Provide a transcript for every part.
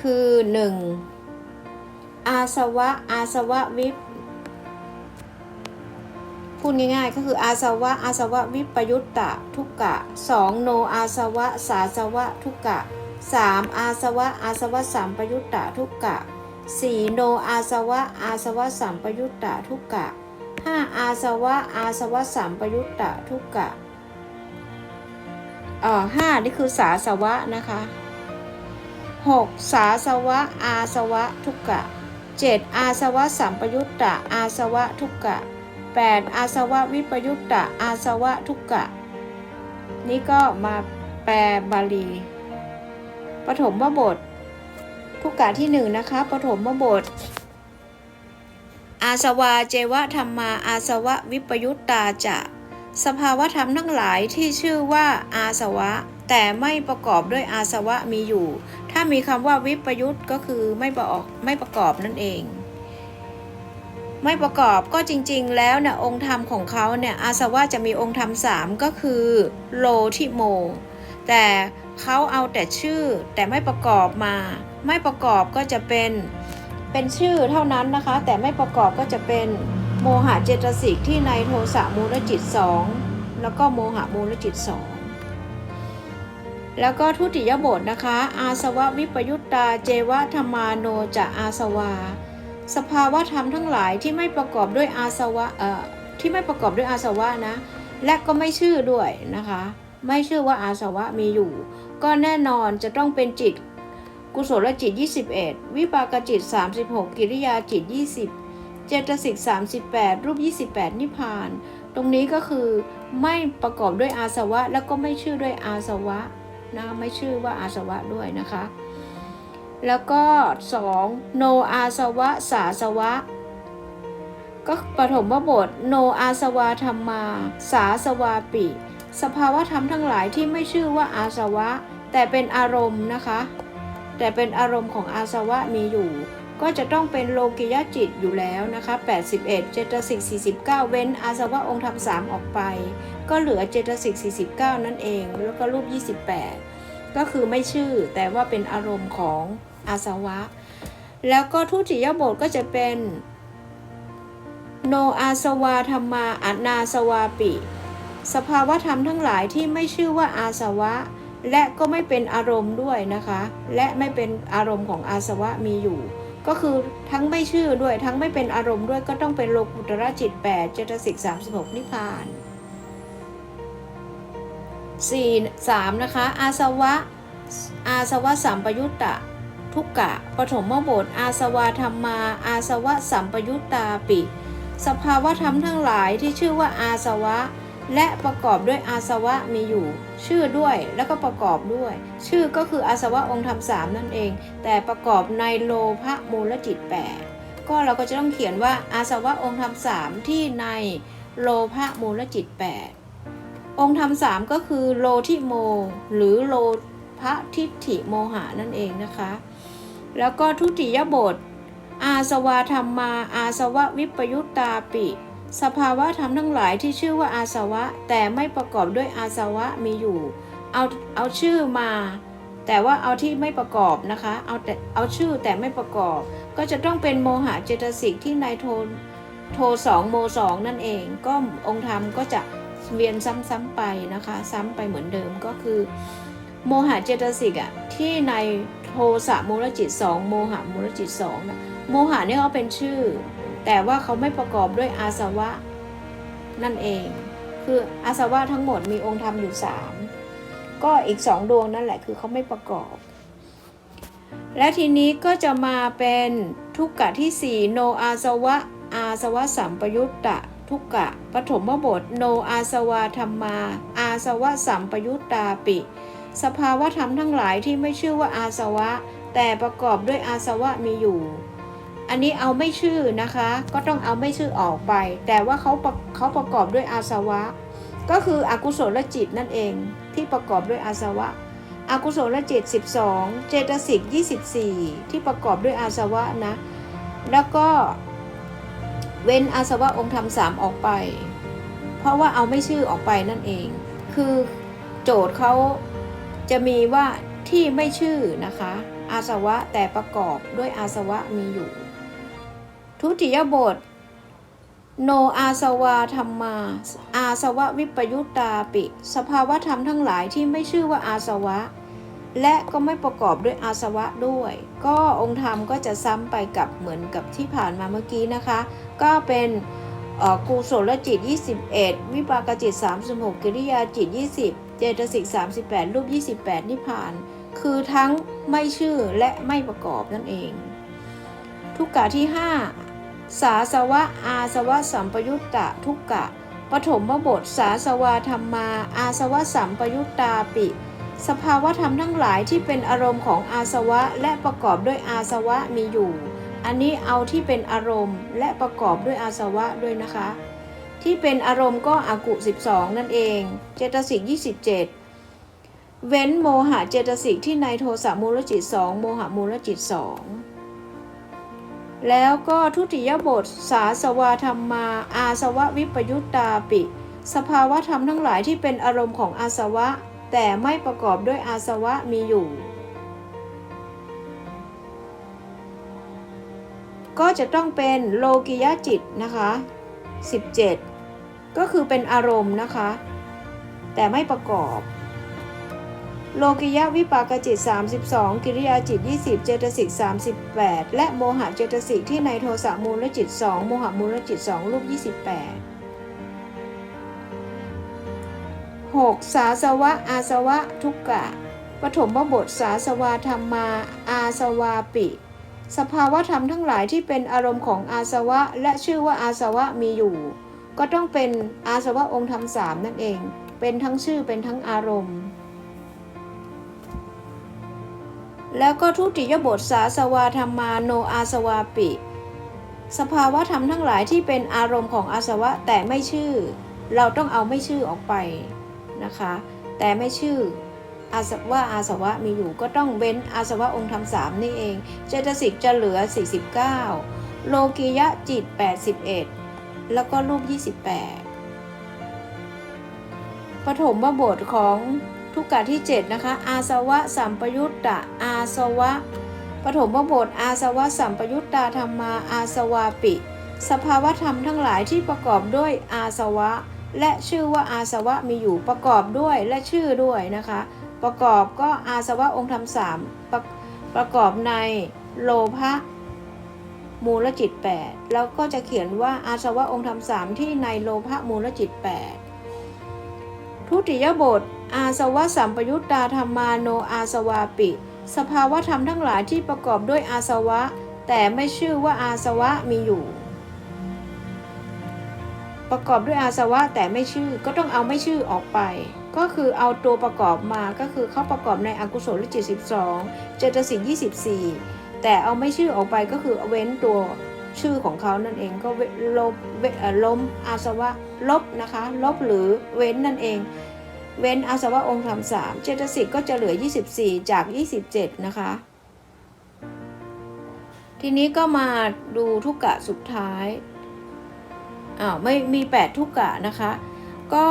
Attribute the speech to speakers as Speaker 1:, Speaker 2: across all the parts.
Speaker 1: คือหนึ่งอาสวะ อาสวะวิปพูดง่ายๆ ก็คืออาสวะ อาสวะวิปยุตตะทุกกะสองโนอาสวะ สาสวะทุกกะสามอาสวะ อาสวะสามปยุตตะทุกกะสี่โนอาสวะ อาสวะสามปยุตตะทุกกะห้าอาสวะ อาสวะสามปยุตตะทุกกะเอ่อห้านี่คือสาสวะนะคะ 6. สาสวะ อาสวะทุกกะ 7. อาสวะสัมปยุตตะ อาสวะทุกกะ 8. อาสวะวิปยุตตะ อาสวะทุกกะ นี่ก็มาแปลบาลีปฐมบท ทุกกะที่หนึ่งนะคะปฐมบท อาสวาเจวะธรรมา อาสวะวิปยุตตาจะ สภาวะธรรมทั้งหลายที่ชื่อว่าอาสวะ แต่ไม่ประกอบด้วยอาสวะมีอยู่ ถ้ามีคำว่าวิปยุตก็คือไม่ประกอบไม่ประกอบนั่นเอง ไม่ประกอบก็จริง ๆ แล้วเนี่ยองค์ธรรมของเขาเนี่ยอาสวะจะมีองค์ธรรมสามก็คือโลทิโม แต่เขาเอาแต่ชื่อแต่ไม่ประกอบมา ไม่ประกอบก็จะเป็นเป็นชื่อเท่านั้นนะคะ แต่ไม่ประกอบก็จะเป็น โมหะเจตสิกที่ในโทสะมูลจิตสองแล้วก็โมหะมูลจิตสองแล้วก็ทุติยบทนะคะ อาสวะวิปยุตตาเจวะธรรมาโนจะอาสวา สภาวะธรรมทั้งหลายที่ไม่ประกอบด้วยอาสวะเอ่อที่ไม่ประกอบด้วยอาสวะนะ และก็ไม่ชื่อด้วยนะคะ ไม่ชื่อว่าอาสวะมีอยู่ ก็แน่นอนจะต้องเป็นจิต กุศลจิต 21 วิปากจิต 36 กิริยาจิต 20 เจตสิก 38 รูป 28 นิพพาน ตรงนี้ก็คือไม่ประกอบด้วยอาสวะ แล้วก็ไม่ชื่อด้วยอาสวะนะไม่ชื่อว่าอาสวะด้วยนะคะ แล้วก็ 2. โนอาสวะ สาสวะ ก็ปฐมบท โนอาสวาธรรมา สาสวาปิ สภาวะธรรมทั้งหลายที่ไม่ชื่อว่าอาสวะ แต่เป็นอารมณ์นะคะ แต่เป็นอารมณ์ของอาสวะมีอยู่ ก็จะต้องเป็นโลกิยจิตอยู่แล้วนะคะ 81 เจตสิก 49 เว้นอาสวะองค์ธรรมสามออกไป ก็เหลือเจตสิก 49 นั่นเอง แล้วก็รูป 28 ก็คือไม่ชื่อแต่ว่าเป็นอารมณ์ของอาสวะ แล้วก็ทุติยบทก็จะเป็นโนอาสวาธรรมาอนาสวาปิ สภาวธรรมทั้งหลายที่ไม่ชื่อว่าอาสวะ และก็ไม่เป็นอารมณ์ด้วยนะคะ และไม่เป็นอารมณ์ของอาสวะมีอยู่ ก็คือทั้งไม่ชื่อด้วยทั้งไม่เป็นอารมณ์ด้วยก็ต้องเป็นโลกุตระจิต 8 เจตสิก 36 นิพพาน4 3นะคะ อาสวะ อาสวะสัมปยุตตะ ทุกกะ ปฐมบท อาสวาธรรมา อาสวะสัมปยุตตาปิ สภาวะธรรมทั้งหลายที่ชื่อว่าอาสวะ และประกอบด้วยอาสวะมีอยู่ ชื่อด้วยแล้วก็ประกอบด้วย ชื่อก็คืออาสวะองค์ธรรมสามนั่นเอง แต่ประกอบในโลภะมูลจิต8ก็เราก็จะต้องเขียนว่าอาสวะองค์ธรรมสามที่ในโลภะมูลจิต8องค์ธรรมสามก็คือโลทิโม หรือโลภะทิฏฐิโมหะนั่นเองนะคะ แล้วก็ทุติยบท อาสวาธรรมมา อาสวะวิปยุตตาปิ สภาวะธรรมทั้งหลายที่ชื่อว่าอาสวะ แต่ไม่ประกอบด้วยอาสวะมีอยู่ เอาเอาชื่อมา แต่ว่าเอาที่ไม่ประกอบนะคะเอาแต่เอาชื่อแต่ไม่ประกอบ ก็จะต้องเป็นโมหะเจตสิกที่ในโทโทสองโมสองนั่นเองก็องค์ธรรมก็จะเวียนซ้ำๆไปนะคะ ซ้ำไปเหมือนเดิมก็คือ โมหะเจตสิกอะที่ในโทสะมูลจิตสองโมหะมูลจิตสองนะโมหะเนี่ยเขาเป็นชื่อ แต่ว่าเขาไม่ประกอบด้วยอาสวะ นั่นเอง คืออาสวะทั้งหมดมีองค์ธรรมอยู่สามก็อีกสองดวงนั่นแหละคือเขาไม่ประกอบ และทีนี้ก็จะมาเป็นทุกกะที่สี่โนอาสวะ อาสวะสัมปยุตตะ ทุกกะปฐมบท โนอาสวาธรรมา อาสวะสัมปยุตตาปิ สภาวะธรรมทั้งหลายที่ไม่ชื่อว่าอาสวะ แต่ประกอบด้วยอาสวะมีอยู่ อันนี้เอาไม่ชื่อนะคะ ก็ต้องเอาไม่ชื่อออกไป แต่ว่าเขาเขาประกอบด้วยอาสวะ ก็คืออกุศลจิตนั่นเองที่ประกอบด้วยอาสวะอกุศลจิต 12 เจตสิก 24 ที่ประกอบด้วยอาสวะนะ แล้วก็เว้นอาสวะองค์ธรรมสามออกไป เพราะว่าเอาไม่ชื่อออกไปนั่นเอง คือโจทย์เขาจะมีว่าที่ไม่ชื่อนะคะ อาสวะแต่ประกอบด้วยอาสวะมีอยู่ ทุติยบท โนอาสวาธรรมา อาสวะวิปยุตตาปิ สภาวะธรรมทั้งหลายที่ไม่ชื่อว่าอาสวะ และก็ไม่ประกอบด้วยอาสวะด้วย ก็องค์ธรรมก็จะซ้ำไปกับเหมือนกับที่ผ่านมาเมื่อกี้นะคะ ก็เป็นกุศลจิต 21 วิปากจิต 36 กิริยาจิต 20 เจตสิก 38 รูป 28 นิพพาน คือทั้งไม่ชื่อและไม่ประกอบนั่นเอง ทุกกะที่ 5 สาสวะอาสวะสัมปยุตตะทุกกะ ปฐมบทสาสวาธรรมา อาสวะสัมปยุตตาปิ สภาวะธรรมทั้งหลายที่เป็นอารมณ์ของอาสวะและประกอบด้วยอาสวะมีอยู่ อันนี้เอาที่เป็นอารมณ์และประกอบด้วยอาสวะด้วยนะคะ ที่เป็นอารมณ์ก็อากุ 12 นั่นเอง เจตสิก27เว้นโมหะเจตสิกที่ในโทสะมูลจิต2โมหะมูลจิต2 แล้วก็ทุติยบท สาสวาธรรมา อาสวะวิปยุตตาปิ สภาวะธรรมทั้งหลายที่เป็นอารมณ์ของอาสวะ แต่ไม่ประกอบด้วยอาสวะมีอยู่ ก็จะต้องเป็นโลกิยจิตนะคะ 17 ก็คือเป็นอารมณ์นะคะ แต่ไม่ประกอบ โลกิยะวิปากจิต 32 กิริยาจิต 20 เจตสิก 38 และโมหะเจตสิกที่ในโทสะมูลจิต 2 โมหะมูลจิต 2 รูป 28 6. สาสวะ อาสวะ ทุกกะ ปฐมบทสาสวาธรรมา อาสวาปิ สภาวะธรรมทั้งหลายที่เป็นอารมณ์ของอาสวะ และชื่อว่าอาสวะมีอยู่ ก็ต้องเป็นอาสวะองค์ธรรมสามนั่นเอง เป็นทั้งชื่อเป็นทั้งอารมณ์ แล้วก็ทุติยบทสาสวาธรรมาโนอาสวาปิ สภาวะธรรมทั้งหลายที่เป็นอารมณ์ของอาสวะแต่ไม่ชื่อ เราต้องเอาไม่ชื่อออกไปนะคะ แต่ไม่ชื่ออาสว่าอาสวะมีอยู่ก็ต้องเว้นอาสวะองค์ธรรมสามนี่เอง เจตสิกจะเหลือ 49 โลกิยะจิต 81 แล้วก็รูป 28ปฐมบทของ ทุกกะที่ 7 นะคะ อาสวะสัมปยุตตะ อาสวะปฐมบท อาสวะสัมปยุตตาธรรมา อาสวาปิ สภาวธรรมทั้งหลายที่ประกอบด้วยอาสวะ และชื่อว่าอาสวะมีอยู่ประกอบด้วยและชื่อด้วยนะคะ ประกอบก็อาสวะองค์ธรรมสามประประกอบในโลภะมูลจิต 8 แล้วก็จะเขียนว่าอาสวะองค์ธรรมสามที่ในโลภะมูลจิต 8 ทุติยบท อาสวะสัมปยุตตาธรรมาโนอาสวาปิ สภาวะธรรมทั้งหลายที่ประกอบด้วยอาสวะ แต่ไม่ชื่อว่าอาสวะมีอยู่ ประกอบด้วยอาสวะแต่ไม่ชื่อก็ต้องเอาไม่ชื่อออกไป ก็คือเอาตัวประกอบมาก็คือเขาประกอบในอกุศลจิต 12 เจตสิก24 แต่เอาไม่ชื่อออกไปก็คือเว้นตัว ชื่อของเขานั่นเองก็ลบล้มอาสวะลบนะคะลบหรือเว้นนั่นเอง เว้นอาสวะองค์ธรรมสามเจตสิกก็จะเหลือ 24 จาก 27 นะคะ ทีนี้ก็มาดูทุกกะสุดท้ายอ้าวไม่มี 8 ทุกกะนะคะ ก็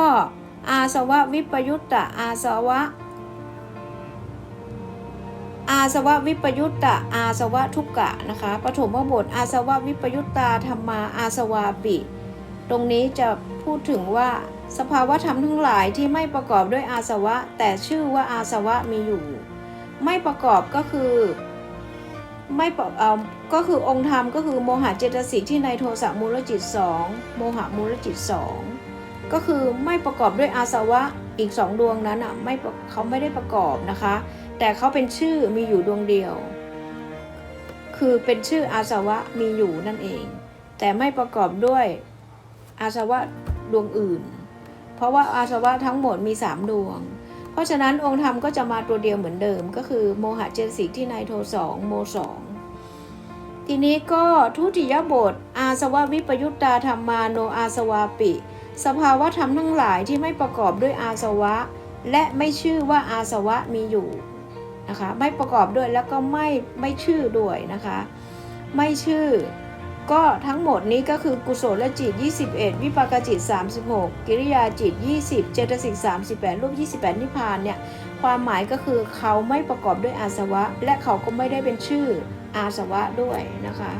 Speaker 1: อาสวะวิปยุตตะอาสวะ อาสวะวิปยุตตะอาสวะทุกกะนะคะปฐมบทอาสวะวิปยุตตาธรรมาอาสวาปิ ตรงนี้จะพูดถึงว่าสภาวะธรรมทั้งหลายที่ไม่ประกอบด้วยอาสวะ แต่ชื่อว่าอาสวะมีอยู่ ไม่ประกอบก็คือไม่ประเอ่อก็คือองค์ธรรมก็คือโมหะเจตสิกที่ในโทสะมูลจิต2โมหะมูลจิต2ก็คือไม่ประกอบด้วยอาสวะอีกสองดวงนั้นอะไม่เขาไม่ได้ประกอบนะคะ แต่เขาเป็นชื่อมีอยู่ดวงเดียว คือเป็นชื่ออาสวะมีอยู่นั่นเอง แต่ไม่ประกอบด้วยอาสวะดวงอื่น เพราะว่าอาสวะทั้งหมดมี3ดวง เพราะฉะนั้นองค์ธรรมก็จะมาตัวเดียวเหมือนเดิม ก็คือโมหะเจตสิกที่ในโทสองโมสองทีนี้ก็ทุติยบท อาสวะวิปยุตตาธรรมาโนอาสวาปิ สภาวะธรรมทั้งหลายที่ไม่ประกอบด้วยอาสวะ และไม่ชื่อว่าอาสวะมีอยู่ นะคะ ไม่ประกอบด้วยแล้วก็ไม่ไม่ชื่อด้วยนะคะ ไม่ชื่อ ก็ทั้งหมดนี้ก็คือกุศลจิต 21 วิปากจิต 36 กิริยาจิต 20 เจตสิก 38 รูป 28 นิพพานเนี่ยความหมายก็คือเขาไม่ประกอบด้วยอาสวะ และเขาก็ไม่ได้เป็นชื่ออาสวะด้วยนะคะ